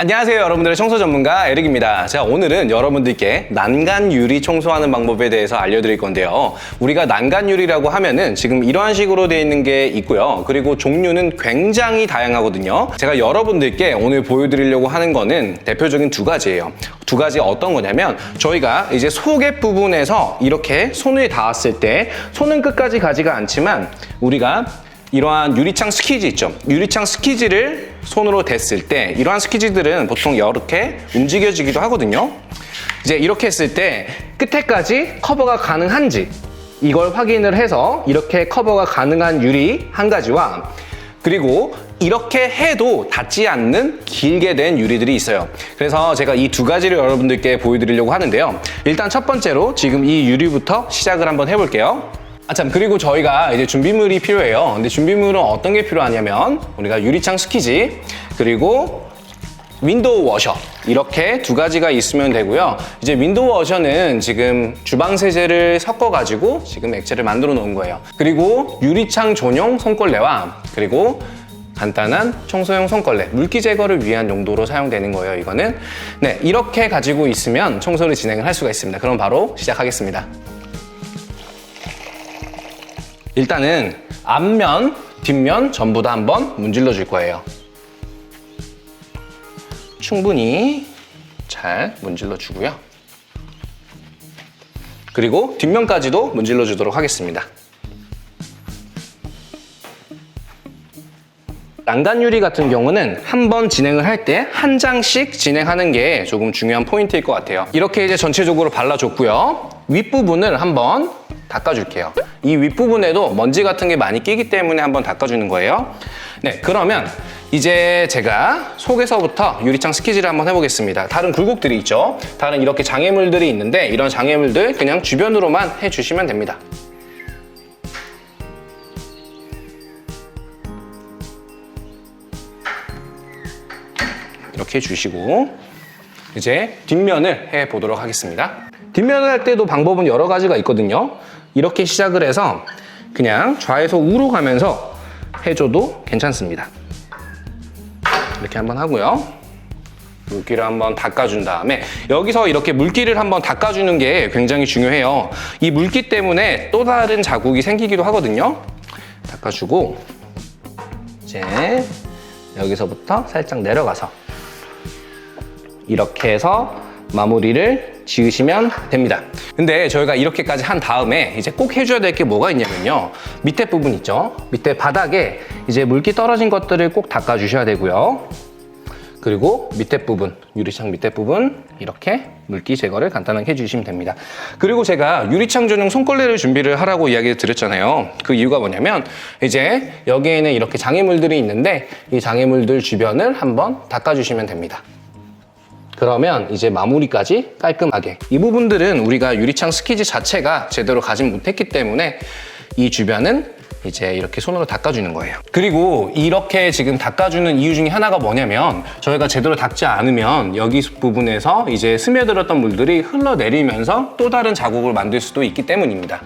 안녕하세요 여러분들의 청소 전문가 에릭입니다. 자 오늘은 여러분들께 난간 유리 청소하는 방법에 대해서 알려드릴 건데요. 우리가 난간 유리라고 하면은 지금 이러한 식으로 되어 있는 게 있고요. 그리고 종류는 굉장히 다양하거든요. 제가 여러분들께 오늘 보여드리려고 하는 거는 대표적인 두 가지예요. 두 가지 어떤 거냐면 저희가 이제 속의 부분에서 이렇게 손을 닿았을 때 손은 끝까지 가지가 않지만 우리가 이러한 유리창 스키즈 있죠. 유리창 스키즈를 손으로 댔을 때 이러한 스키즈들은 보통 이렇게 움직여지기도 하거든요. 이제 이렇게 했을 때 끝에까지 커버가 가능한지 이걸 확인을 해서 이렇게 커버가 가능한 유리 한 가지와 그리고 이렇게 해도 닿지 않는 길게 된 유리들이 있어요. 그래서 제가 이 두 가지를 여러분들께 보여드리려고 하는데요. 일단 첫 번째로 지금 이 유리부터 시작을 한번 해볼게요. 아, 참, 그리고 저희가 이제 준비물이 필요해요. 근데 준비물은 어떤 게 필요하냐면, 우리가 유리창 스키지, 그리고 윈도우 워셔. 이렇게 두 가지가 있으면 되고요. 이제 윈도우 워셔는 지금 주방 세제를 섞어 가지고 지금 액체를 만들어 놓은 거예요. 그리고 유리창 전용 손걸레와 그리고 간단한 청소용 손걸레, 물기 제거를 위한 용도로 사용되는 거예요, 이거는. 네, 이렇게 가지고 있으면 청소를 진행을 할 수가 있습니다. 그럼 바로 시작하겠습니다. 일단은 앞면, 뒷면 전부 다 한번 문질러 줄 거예요. 충분히 잘 문질러 주고요. 그리고 뒷면까지도 문질러 주도록 하겠습니다. 난간 유리 같은 경우는 한 번 진행을 할 때 한 장씩 진행하는 게 조금 중요한 포인트일 것 같아요. 이렇게 이제 전체적으로 발라줬고요. 윗부분을 한번 닦아줄게요. 이 윗부분에도 먼지 같은 게 많이 끼기 때문에 한번 닦아주는 거예요. 네, 그러면 이제 제가 속에서부터 유리창 스키지를 한번 해보겠습니다. 다른 굴곡들이 있죠. 다른 이렇게 장애물들이 있는데 이런 장애물들 그냥 주변으로만 해주시면 됩니다. 이렇게 해주시고 이제 뒷면을 해 보도록 하겠습니다. 뒷면을 할 때도 방법은 여러 가지가 있거든요. 이렇게 시작을 해서 그냥 좌에서 우로 가면서 해줘도 괜찮습니다. 이렇게 한번 하고요. 물기를 한번 닦아준 다음에 여기서 이렇게 물기를 한번 닦아주는 게 굉장히 중요해요. 이 물기 때문에 또 다른 자국이 생기기도 하거든요. 닦아주고 이제 여기서부터 살짝 내려가서 이렇게 해서 마무리를 지으시면 됩니다. 근데 저희가 이렇게까지 한 다음에 이제 꼭 해줘야 될 게 뭐가 있냐면요. 밑에 부분 있죠? 밑에 바닥에 이제 물기 떨어진 것들을 꼭 닦아주셔야 되고요. 그리고 밑에 부분, 유리창 밑에 부분 이렇게 물기 제거를 간단하게 해주시면 됩니다. 그리고 제가 유리창 전용 손걸레를 준비를 하라고 이야기를 드렸잖아요. 그 이유가 뭐냐면 이제 여기에는 이렇게 장애물들이 있는데 이 장애물들 주변을 한번 닦아주시면 됩니다. 그러면 이제 마무리까지 깔끔하게 이 부분들은 우리가 유리창 스키지 자체가 제대로 가진 못했기 때문에 이 주변은 이제 이렇게 손으로 닦아주는 거예요. 그리고 이렇게 지금 닦아주는 이유 중에 하나가 뭐냐면 저희가 제대로 닦지 않으면 여기 부분에서 이제 스며들었던 물들이 흘러내리면서 또 다른 자국을 만들 수도 있기 때문입니다.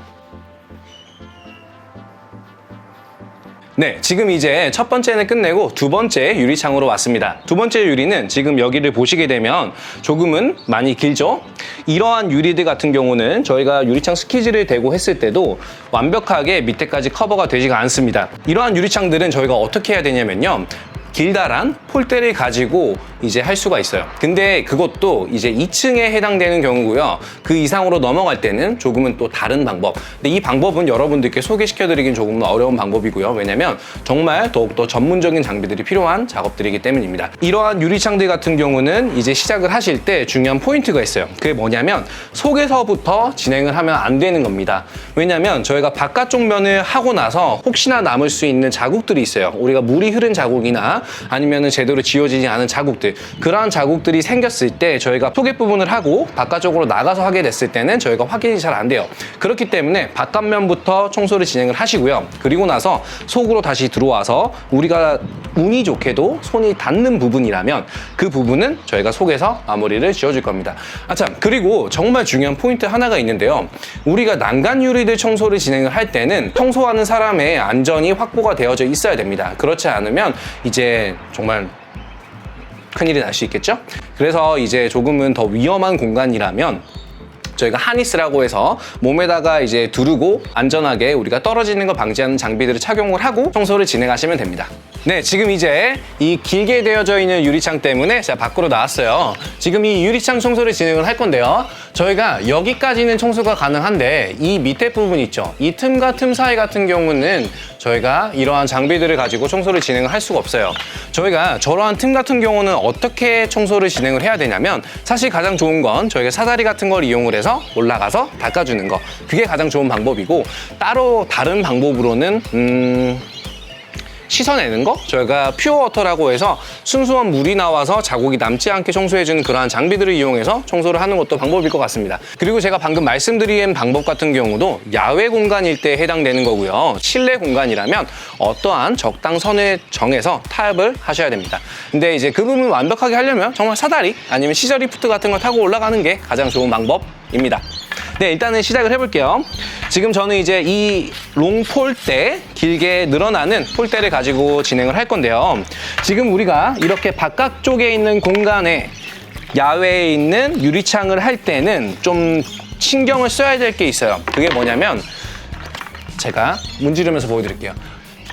네, 지금 이제 첫 번째는 끝내고 두 번째 유리창으로 왔습니다. 두 번째 유리는 지금 여기를 보시게 되면 조금은 많이 길죠? 이러한 유리들 같은 경우는 저희가 유리창 스키즈를 대고 했을 때도 완벽하게 밑에까지 커버가 되지가 않습니다. 이러한 유리창들은 저희가 어떻게 해야 되냐면요. 길다란 폴대를 가지고 이제 할 수가 있어요. 근데 그것도 이제 2층에 해당되는 경우고요. 그 이상으로 넘어갈 때는 조금은 또 다른 방법. 근데 이 방법은 여러분들께 소개시켜드리긴 조금 어려운 방법이고요. 왜냐면 정말 더욱더 전문적인 장비들이 필요한 작업들이기 때문입니다. 이러한 유리창들 같은 경우는 이제 시작을 하실 때 중요한 포인트가 있어요. 그게 뭐냐면 속에서부터 진행을 하면 안 되는 겁니다. 왜냐면 저희가 바깥쪽 면을 하고 나서 혹시나 남을 수 있는 자국들이 있어요. 우리가 물이 흐른 자국이나 아니면 제대로 지워지지 않은 자국들. 그러한 자국들이 생겼을 때 저희가 속의 부분을 하고 바깥쪽으로 나가서 하게 됐을 때는 저희가 확인이 잘 안 돼요. 그렇기 때문에 바깥면부터 청소를 진행을 하시고요. 그리고 나서 속으로 다시 들어와서 우리가 운이 좋게도 손이 닿는 부분이라면 그 부분은 저희가 속에서 마무리를 지어줄 겁니다. 아참. 그리고 정말 중요한 포인트 하나가 있는데요. 우리가 난간 유리들 청소를 진행을 할 때는 청소하는 사람의 안전이 확보가 되어져 있어야 됩니다. 그렇지 않으면 이제 정말 큰일이 날 수 있겠죠? 그래서 이제 조금은 더 위험한 공간이라면 저희가 하니스라고 해서 몸에다가 이제 두르고 안전하게 우리가 떨어지는 걸 방지하는 장비들을 착용을 하고 청소를 진행하시면 됩니다. 네, 지금 이제 이 길게 되어져 있는 유리창 때문에 제가 밖으로 나왔어요. 지금 이 유리창 청소를 진행을 할 건데요. 저희가 여기까지는 청소가 가능한데 이 밑에 부분 있죠. 이 틈과 틈 사이 같은 경우는 저희가 이러한 장비들을 가지고 청소를 진행을 할 수가 없어요. 저희가 저러한 틈 같은 경우는 어떻게 청소를 진행을 해야 되냐면 사실 가장 좋은 건 저희가 사다리 같은 걸 이용을 해서 올라가서 닦아주는 거. 그게 가장 좋은 방법이고 따로 다른 방법으로는 음... 씻어내는 거? 저희가 퓨어워터라고 해서 순수한 물이 나와서 자국이 남지 않게 청소해주는 그러한 장비들을 이용해서 청소를 하는 것도 방법일 것 같습니다. 그리고 제가 방금 말씀드린 방법 같은 경우도 야외 공간일 때 해당되는 거고요. 실내 공간이라면 어떠한 적당 선을 정해서 타협을 하셔야 됩니다. 근데 이제 그 부분 완벽하게 하려면 정말 사다리 아니면 시저 리프트 같은 걸 타고 올라가는 게 가장 좋은 방법입니다 네, 일단은 시작을 해볼게요. 지금 저는 이제 이 롱 폴대, 길게 늘어나는 폴대를 가지고 진행을 할 건데요. 지금 우리가 이렇게 바깥쪽에 있는 공간에 야외에 있는 유리창을 할 때는 좀 신경을 써야 될 게 있어요. 그게 뭐냐면 제가 문지르면서 보여드릴게요.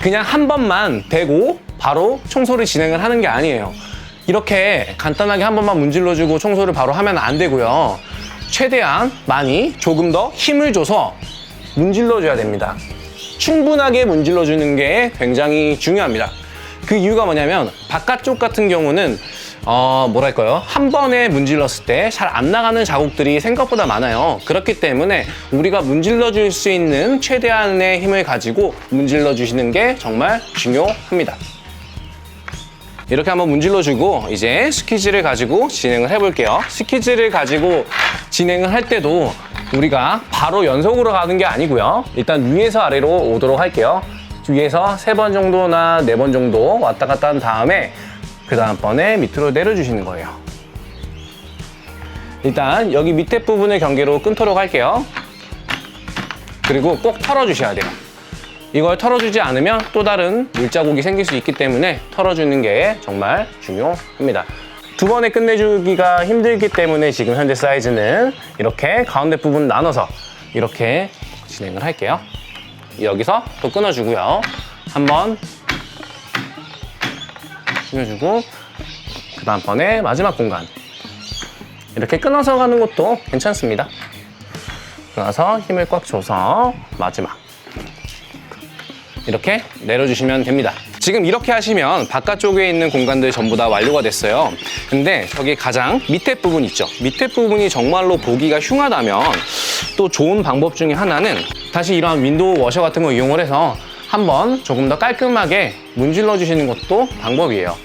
그냥 한 번만 대고 바로 청소를 진행을 하는 게 아니에요. 이렇게 간단하게 한 번만 문질러주고 청소를 바로 하면 안 되고요. 최대한 많이 조금 더 힘을 줘서 문질러 줘야 됩니다. 충분하게 문질러 주는 게 굉장히 중요합니다. 그 이유가 뭐냐면 바깥쪽 같은 경우는 어, 뭐랄까요? 한 번에 문질렀을 때 잘 안 나가는 자국들이 생각보다 많아요. 그렇기 때문에 우리가 문질러 줄 수 있는 최대한의 힘을 가지고 문질러 주시는 게 정말 중요합니다. 이렇게 한번 문질러 주고 이제 스퀴즈를 가지고 진행을 해볼게요. 스퀴즈를 가지고 진행을 할 때도 우리가 바로 연속으로 가는 게 아니고요. 일단 위에서 아래로 오도록 할게요. 위에서 세 번 정도나 네 번 정도 왔다 갔다 한 다음에 그 다음번에 밑으로 내려주시는 거예요. 일단 여기 밑에 부분을 경계로 끊도록 할게요. 그리고 꼭 털어주셔야 돼요. 이걸 털어주지 않으면 또 다른 물자국이 생길 수 있기 때문에 털어주는 게 정말 중요합니다. 두 번에 끝내주기가 힘들기 때문에 지금 현재 사이즈는 이렇게 가운데 부분 나눠서 이렇게 진행을 할게요. 여기서 또 끊어주고요. 한번 끊어주고 그 다음번에 마지막 공간 이렇게 끊어서 가는 것도 괜찮습니다. 끊어서 힘을 꽉 줘서 마지막 이렇게 내려주시면 됩니다. 지금 이렇게 하시면 바깥쪽에 있는 공간들 전부 다 완료가 됐어요. 근데 저기 가장 밑에 부분 있죠. 밑에 부분이 정말로 보기가 흉하다면 또 좋은 방법 중에 하나는 다시 이러한 윈도우 워셔 같은 거 이용을 해서 한번 조금 더 깔끔하게 문질러 주시는 것도 방법이에요.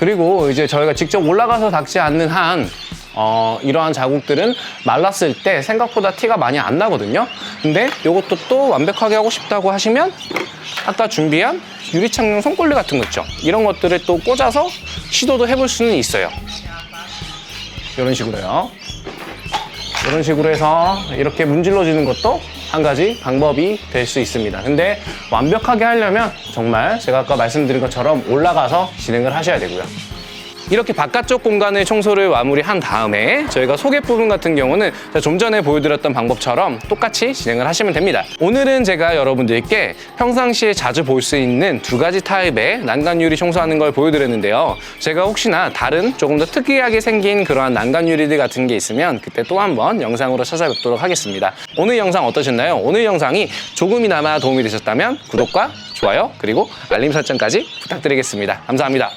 그리고 이제 저희가 직접 올라가서 닦지 않는 한 어, 이러한 자국들은 말랐을 때 생각보다 티가 많이 안 나거든요. 근데 이것도 또 완벽하게 하고 싶다고 하시면 아까 준비한 유리창용 손걸레 같은 거 있죠. 이런 것들을 또 꽂아서 시도도 해볼 수는 있어요. 이런 식으로요. 이런 식으로 해서 이렇게 문질러주는 것도 한 가지 방법이 될 수 있습니다. 근데 완벽하게 하려면 정말 제가 아까 말씀드린 것처럼 올라가서 진행을 하셔야 되고요. 이렇게 바깥쪽 공간의 청소를 마무리한 다음에 저희가 속에 부분 같은 경우는 좀 전에 보여드렸던 방법처럼 똑같이 진행을 하시면 됩니다. 오늘은 제가 여러분들께 평상시에 자주 볼 수 있는 두 가지 타입의 난간 유리 청소하는 걸 보여드렸는데요. 제가 혹시나 다른 조금 더 특이하게 생긴 그러한 난간 유리들 같은 게 있으면 그때 또 한번 영상으로 찾아뵙도록 하겠습니다. 오늘 영상 어떠셨나요? 오늘 영상이 조금이나마 도움이 되셨다면 구독과 좋아요 그리고 알림 설정까지 부탁드리겠습니다. 감사합니다.